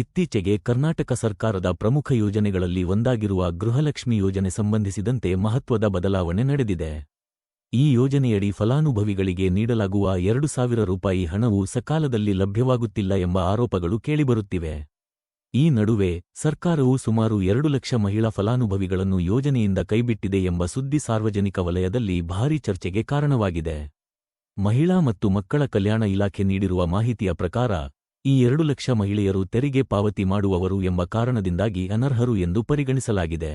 ಇತ್ತೀಚೆಗೆ ಕರ್ನಾಟಕ ಸರ್ಕಾರದ ಪ್ರಮುಖ ಯೋಜನೆಗಳಲ್ಲಿ ಒಂದಾಗಿರುವ ಗೃಹಲಕ್ಷ್ಮಿ ಯೋಜನೆ ಸಂಬಂಧಿಸಿದಂತೆ ಮಹತ್ವದ ಬದಲಾವಣೆ ನಡೆದಿದೆ. ಈ ಯೋಜನೆಯಡಿ ಫಲಾನುಭವಿಗಳಿಗೆ ನೀಡಲಾಗುವ ಎರಡು ಸಾವಿರ ರೂಪಾಯಿ ಹಣವು ಸಕಾಲದಲ್ಲಿ ಲಭ್ಯವಾಗುತ್ತಿಲ್ಲ ಎಂಬ ಆರೋಪಗಳು ಕೇಳಿಬರುತ್ತಿವೆ. ಈ ನಡುವೆ ಸರ್ಕಾರವು ಸುಮಾರು ಎರಡು ಲಕ್ಷ ಮಹಿಳಾ ಫಲಾನುಭವಿಗಳನ್ನು ಯೋಜನೆಯಿಂದ ಕೈಬಿಟ್ಟಿದೆ ಎಂಬ ಸುದ್ದಿ ಸಾರ್ವಜನಿಕ ವಲಯದಲ್ಲಿ ಭಾರೀ ಚರ್ಚೆಗೆ ಕಾರಣವಾಗಿದೆ. ಮಹಿಳಾ ಮತ್ತು ಮಕ್ಕಳ ಕಲ್ಯಾಣ ಇಲಾಖೆ ನೀಡಿರುವ ಮಾಹಿತಿಯ ಪ್ರಕಾರ ಈ ಎರಡು ಲಕ್ಷ ಮಹಿಳೆಯರು ತೆರಿಗೆ ಪಾವತಿ ಮಾಡುವವರು ಎಂಬ ಕಾರಣದಿಂದಾಗಿ ಅನರ್ಹರು ಎಂದು ಪರಿಗಣಿಸಲಾಗಿದೆ.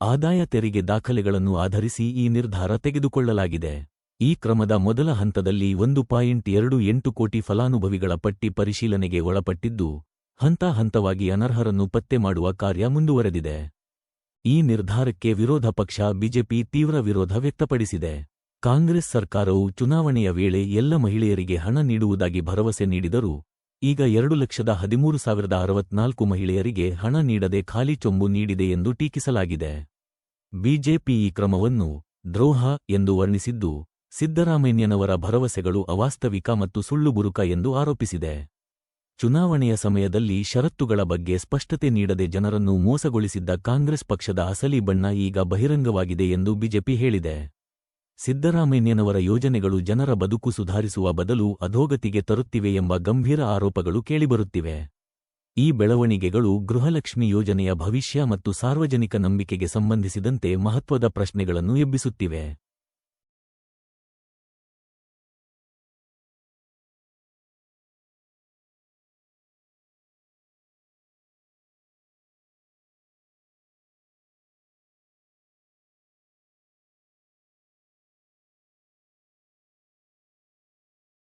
ಆದಾಯ ತೆರಿಗೆ ದಾಖಲೆಗಳನ್ನು ಆಧರಿಸಿ ಈ ನಿರ್ಧಾರ ತೆಗೆದುಕೊಳ್ಳಲಾಗಿದೆ. ಈ ಕ್ರಮದ ಮೊದಲ ಹಂತದಲ್ಲಿ ಒಂದು ಪಾಯಿಂಟ್ ಎರಡು ಎಂಟು ಕೋಟಿ ಫಲಾನುಭವಿಗಳ ಪಟ್ಟಿ ಪರಿಶೀಲನೆಗೆ ಒಳಪಟ್ಟಿದ್ದು, ಹಂತ ಹಂತವಾಗಿ ಅನರ್ಹರನ್ನು ಪತ್ತೆ ಮಾಡುವ ಕಾರ್ಯ ಮುಂದುವರೆದಿದೆ. ಈ ನಿರ್ಧಾರಕ್ಕೆ ವಿರೋಧ ಪಕ್ಷ ಬಿಜೆಪಿ ತೀವ್ರ ವಿರೋಧ ವ್ಯಕ್ತಪಡಿಸಿದೆ. ಕಾಂಗ್ರೆಸ್ ಸರ್ಕಾರವು ಚುನಾವಣೆಯ ವೇಳೆ ಎಲ್ಲ ಮಹಿಳೆಯರಿಗೆ ಹಣ ನೀಡುವುದಾಗಿ ಭರವಸೆ ನೀಡಿದರೂ ಈಗ ಎರಡು ಲಕ್ಷದ ಹದಿಮೂರು ಸಾವಿರದ ಅರವತ್ನಾಲ್ಕು ಮಹಿಳೆಯರಿಗೆ ಹಣ ನೀಡದೆ ಖಾಲಿ ಚೊಂಬು ನೀಡಿದೆ ಎಂದು ಟೀಕಿಸಲಾಗಿದೆ. ಬಿಜೆಪಿ ಈ ಕ್ರಮವನ್ನು ದ್ರೋಹ ಎಂದು ವರ್ಣಿಸಿದ್ದು, ಸಿದ್ದರಾಮಯ್ಯನವರ ಭರವಸೆಗಳು ಅವಾಸ್ತವಿಕ ಮತ್ತು ಸುಳ್ಳುಬುರುಕ ಎಂದು ಆರೋಪಿಸಿದೆ. ಚುನಾವಣೆಯ ಸಮಯದಲ್ಲಿ ಷರತ್ತುಗಳ ಬಗ್ಗೆ ಸ್ಪಷ್ಟತೆ ನೀಡದೆ ಜನರನ್ನು ಮೋಸಗೊಳಿಸಿದ್ದ ಕಾಂಗ್ರೆಸ್ ಪಕ್ಷದ ಅಸಲಿ ಬಣ್ಣ ಈಗ ಬಹಿರಂಗವಾಗಿದೆ ಎಂದು ಬಿಜೆಪಿ ಹೇಳಿದೆ. ಸಿದ್ದರಾಮಯ್ಯನವರ ಯೋಜನೆಗಳು ಜನರ ಬದುಕು ಸುಧಾರಿಸುವ ಬದಲು ಅಧೋಗತಿಗೆ ತರುತ್ತಿವೆ ಎಂಬ ಗಂಭೀರ ಆರೋಪಗಳು ಕೇಳಿಬರುತ್ತಿವೆ. ಈ ಬೆಳವಣಿಗೆಗಳು ಗೃಹಲಕ್ಷ್ಮಿ ಯೋಜನೆಯ ಭವಿಷ್ಯ ಮತ್ತು ಸಾರ್ವಜನಿಕ ನಂಬಿಕೆಗೆ ಸಂಬಂಧಿಸಿದಂತೆ ಮಹತ್ವದ ಪ್ರಶ್ನೆಗಳನ್ನು ಎಬ್ಬಿಸುತ್ತಿವೆ.